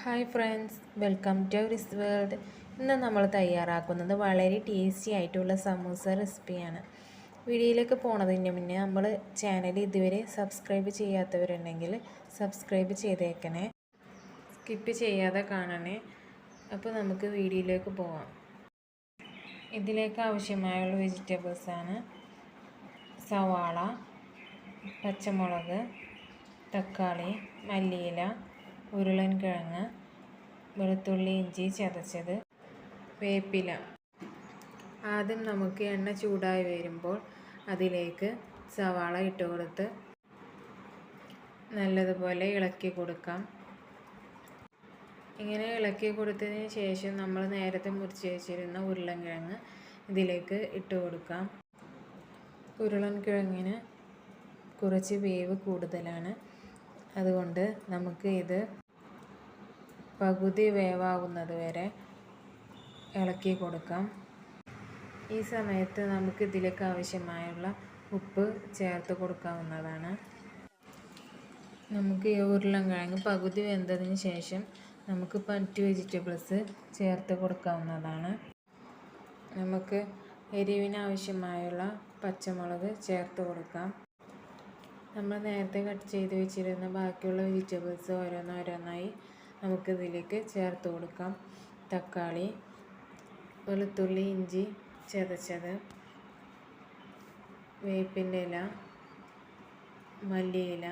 Hi friends welcome to Riz world. ഇന്ന് നമ്മൾ തയ്യാറാക്കുന്നത് വളരെ ടേസ്റ്റി ആയിട്ടുള്ള സമൂസ റെസിപ്പിയാണ്. വീഡിയോയിലേക്ക് പോണതിന് മുന്നേ നമ്മൾ ചാനൽ ഇതുവരെ സബ്സ്ക്രൈബ് ചെയ്യാത്തവരുണ്ടെങ്കിൽ സബ്സ്ക്രൈബ് ചെയ്തേക്കണേ. സ്കിപ്പ് ചെയ്യാതെ കാണണേ. അപ്പോൾ നമുക്ക് വീഡിയോയിലേക്ക് പോവാം. ഇതിലേക്ക് ആവശ്യമായുള്ള വെജിറ്റബിൾസാണ് സവാള പച്ചമുളക് തക്കാളി മല്ലിയില ഉരുളൻകിഴങ്ങ് വെളുത്തുള്ളി ഇഞ്ചി ചതച്ചത് വേപ്പില. ആദ്യം നമുക്ക് എണ്ണ ചൂടായി വരുമ്പോൾ അതിലേക്ക് സവാള ഇട്ട് കൊടുത്ത് നല്ലതുപോലെ ഇളക്കി കൊടുക്കാം. ഇങ്ങനെ ഇളക്കി കൊടുത്തതിന് ശേഷം നമ്മൾ നേരത്തെ മുറിച്ച് വെച്ചിരുന്ന ഉരുളൻകിഴങ്ങ് ഇതിലേക്ക് ഇട്ട് കൊടുക്കാം. ഉരുളൻകിഴങ്ങിന് കുറച്ച് വേവ് കൂടുതലാണ്. അതുകൊണ്ട് നമുക്ക് ഇത് പകുതി വേവാകുന്നത് വരെ ഇളക്കി കൊടുക്കാം. ഈ സമയത്ത് നമുക്ക് ഇതിലേക്ക് ആവശ്യമായുള്ള ഉപ്പ് ചേർത്ത് കൊടുക്കാവുന്നതാണ്. നമുക്ക് ഈ ഉരുളൻകിഴങ്ങ് പകുതി വെന്തതിന് ശേഷം നമുക്ക് മറ്റ് വെജിറ്റബിൾസ് ചേർത്ത് കൊടുക്കാവുന്നതാണ്. നമുക്ക് എരിവിനാവശ്യമായുള്ള പച്ചമുളക് ചേർത്ത് കൊടുക്കാം. നമ്മൾ നേരത്തെ കട്ട് ചെയ്ത് വെച്ചിരുന്ന ബാക്കിയുള്ള വെജിറ്റബിൾസ് ഓരോന്നോരോന്നായി നമുക്ക് ഇതിലേക്ക് ചേർത്ത് കൊടുക്കാം. തക്കാളി വെളുത്തുള്ളി ഇഞ്ചി ചതച്ചത് വേപ്പിന്റെ ഇല മല്ലിയില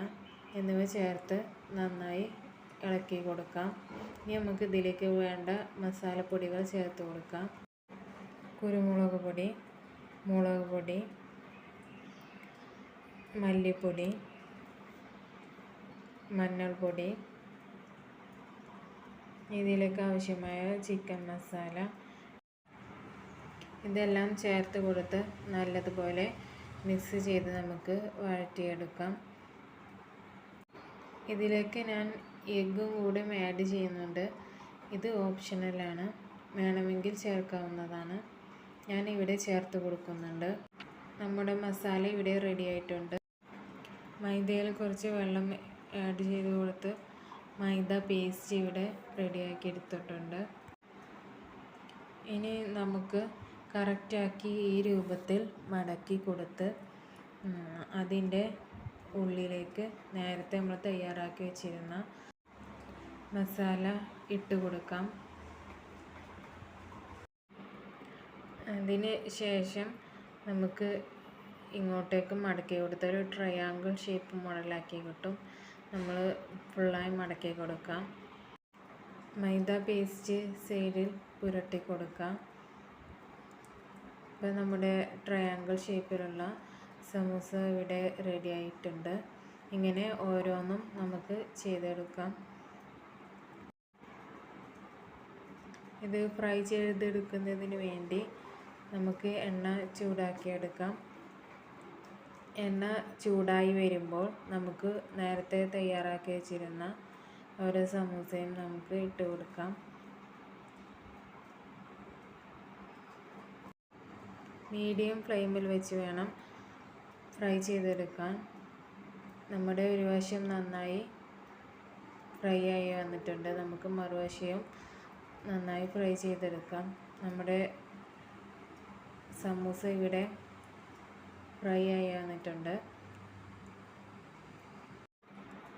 എന്നിവ ചേർത്ത് നന്നായി ഇളക്കി കൊടുക്കാം. ഇനി നമുക്ക് ഇതിലേക്ക് വേണ്ട മസാലപ്പൊടികൾ ചേർത്ത് കൊടുക്കാം. കുരുമുളക് പൊടി മുളക് പൊടി മല്ലിപ്പൊടി മഞ്ഞൾപ്പൊടി ഇതിലേക്ക് ആവശ്യമായ ചിക്കൻ മസാല. ഇതെല്ലാം ചേർത്ത് കൊടുത്ത് നല്ലതുപോലെ മിക്സ് ചെയ്ത് നമുക്ക് വഴറ്റിയെടുക്കാം. ഇതിലേക്ക് ഞാൻ എഗ്ഗും കൂടി ആഡ് ചെയ്യുന്നുണ്ട്. ഇത് ഓപ്ഷണലാണ് വേണമെങ്കിൽ ചേർക്കാവുന്നതാണ്. ഞാൻ ഇവിടെ ചേർത്ത് കൊടുക്കുന്നുണ്ട്. നമ്മുടെ മസാല ഇവിടെ റെഡി ആയിട്ടുണ്ട്. മൈദയിൽ കുറച്ച് വെള്ളം ആഡ് ചെയ്ത് കൊടുത്ത് മൈദ പേസ്റ്റ് ഇവിടെ റെഡിയാക്കി എടുത്തിട്ടുണ്ട്. ഇനി നമുക്ക് കറക്റ്റാക്കി ഈ രൂപത്തിൽ മടക്കി കൊടുത്ത് അതിന്റെ ഉള്ളിലേക്ക് നേരത്തെ നമ്മൾ തയ്യാറാക്കി വെച്ചിരുന്ന മസാല ഇട്ട് കൊടുക്കാം. അതിന് ശേഷം നമുക്ക് ഇങ്ങോട്ടേക്ക് മടക്കി കൊടുത്താൽ ഒരു ട്രയാങ്കിൾ ഷേപ്പ് മോഡലാക്കി കിട്ടും. നമ്മൾ ഫുള്ളായി മടക്കി കൊടുക്കാം. മൈദ പേസ്റ്റ് സൈഡിൽ പുരട്ടി കൊടുക്കാം. ഇപ്പോൾ നമ്മുടെ ട്രയാങ്കിൾ ഷേപ്പിലുള്ള സമൂസ ഇവിടെ റെഡി ആയിട്ടുണ്ട്. ഇങ്ങനെ ഓരോന്നും നമുക്ക് ചെയ്തെടുക്കാം. ഇത് ഫ്രൈ ചെയ്തെടുക്കുന്നതിന് വേണ്ടി നമുക്ക് എണ്ണ ചൂടാക്കിയെടുക്കാം. എണ്ണ ചൂടായി വരുമ്പോൾ നമുക്ക് നേരത്തെ തയ്യാറാക്കി വെച്ചിരുന്ന ഓരോ സമൂസയും നമുക്ക് ഇട്ട് കൊടുക്കാം. മീഡിയം ഫ്ലെയിമിൽ വെച്ച് വേണം ഫ്രൈ ചെയ്തെടുക്കാൻ. നമ്മുടെ ഒരു വശം നന്നായി ഫ്രൈ ആയി വന്നിട്ടുണ്ട്. നമുക്ക് മറുവശവും നന്നായി ഫ്രൈ ചെയ്തെടുക്കാം. നമ്മുടെ സമൂസ ഇവിടെ ഫ്രൈ ആയി വന്നിട്ടുണ്ട്.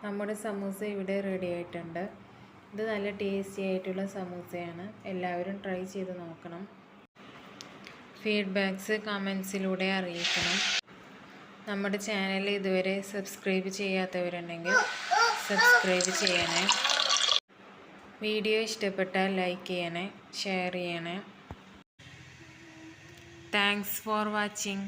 നമ്മുടെ സമൂസ ഇവിടെ റെഡി ആയിട്ടുണ്ട്. ഇത് നല്ല ടേസ്റ്റി ആയിട്ടുള്ള സമൂസയാണ്. എല്ലാവരും ട്രൈ ചെയ്ത് നോക്കണം. ഫീഡ്ബാക്ക്സ് കമൻസിലൂടെ അറിയിക്കണം. നമ്മുടെ ചാനൽ ഇതുവരെ സബ്സ്ക്രൈബ് ചെയ്യാത്തവരുണ്ടെങ്കിൽ സബ്സ്ക്രൈബ് ചെയ്യണേ. വീഡിയോ ഇഷ്ടപ്പെട്ടാൽ ലൈക്ക് ചെയ്യണേ ഷെയർ ചെയ്യണേ. Thanks for watching